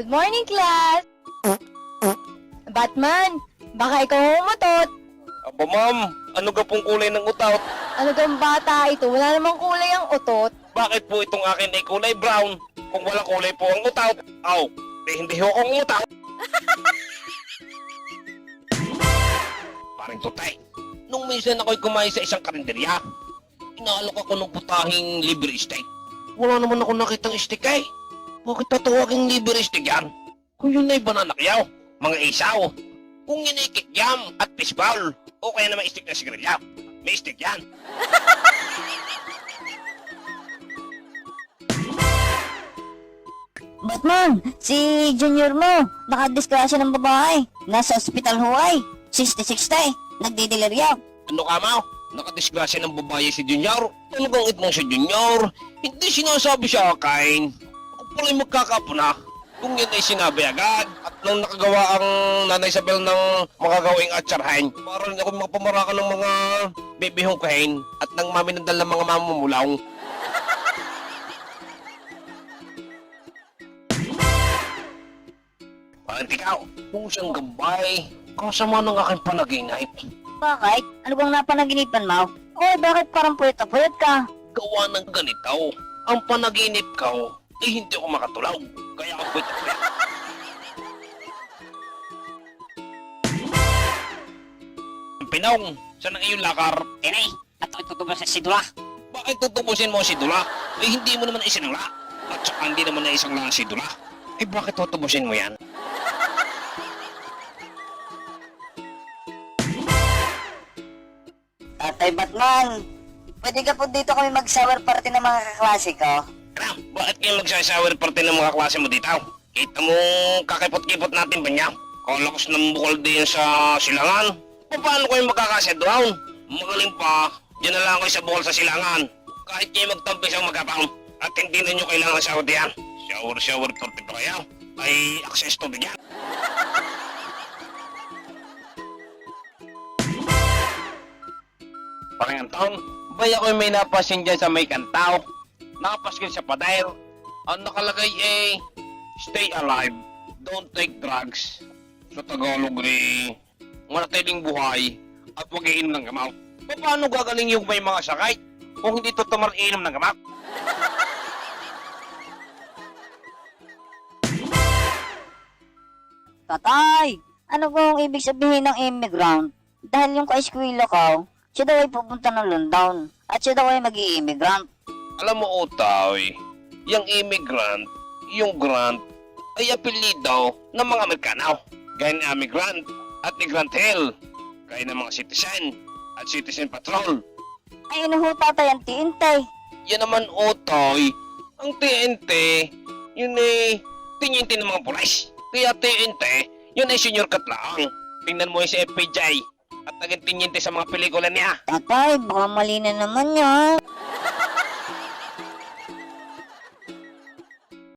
Good morning, class! Batman, baka ikaw ang umutot. Aba ma'am, ano ka pong kulay ng utot? Ano kang bata ito? Wala namang kulay ang utot. Bakit po itong akin ay kulay brown? Kung walang kulay po ang utot, aw, di hindi ho akong utot. Parang tutay. Nung minsan ako'y kumain sa isang karinderya, inaalok ako ng putahing libre steak. Wala naman ako nakitang steak eh. Bakit tatawaging libre steak yan? Kung yun ay bananakyaw, mga isaw, kung yun ay kikyam at fishball, o kaya naman steak na sigarilya, may steak yan. Batman, si Junior mo, nakadisgrasya ng babae. Nasa ospital huway. 66 tay, nagdidelirya. Ano ka, Mau? Nakadisgrasya ng babae si Junior? Talagang itmong si Junior? Hindi sinasabi sa akin. Pala'y magkakapuna. Kung yan ay sinabi agad at nang nakagawa ang Nanay Isabel ng makagawing atsarhan, para rin ako makapamarakan ng mga bebihong kain at nang maminandal ng mga mamumulaw. Bakit ikaw? Kung siyang gambay, kasama ng aking panaginip. Bakit? Ano bang napanaginipan mo? Oy, bakit parang puyat-puyat ka? gawa ng ganito. Ang panaginip ko, eh hindi ako makatulaw. Kaya ako pwede pwede. Pinong, saan ang iyong lakar? Inay, at itutubo sa sidula. Bakit tutubusin mo si Dula? Eh hindi mo naman isinangla. At saka hindi naman na isang lang si Dula. Eh bakit tutubusin mo yan? Tatay Batman, pwede ka po dito kami mag-shower party ng mga kaklase ko? Ano? Bakit kayo magsasawer parte ng mga klase mo dito? Kita mo kakipot-kipot natin ba niya? Kalakas ng bukol din sa silangan. Paano kayo magkakaset down? Magaling pa, dyan na lang kayo sa bukol sa silangan. Kahit kayo magtampi sa magkapang at hindi na nyo kailangan sa diyan. Shower, shower, parte pa kayo. Ay, access to yan. Parang taon, bay ako may napasin dyan sa may kantaw. Nakapaskil sa pader. Ang nakalagay eh, stay alive, don't take drugs. Sa Tagalog eh, manatiling buhay at huwag iinom ng gamot. Pa- Paano gagaling yung may mga sakay kung hindi to tamar iinom ng gamot? Tatay, ano pong ibig sabihin ng immigrant? Dahil yung ka-eskwela ko, siya daw ay pupunta ng London at siya daw ay mag immigrant Alam mo, Otoy, yung immigrant, yung grant, ay apelido ng mga Amerikano. Gaya ni Amigrant at ni Grant Hill. Gaya ng mga citizen at citizen patrol. Ay, ano ho tatay ang tiintay? Yan naman, Otoy, ang TNT, yun eh, tinyente ng mga pulis. Kaya TNT, yun ay senior cut lang. Tingnan mo yung si FPJ at naging tinyente sa mga pelikula niya. Tatay, baka mali na naman yan.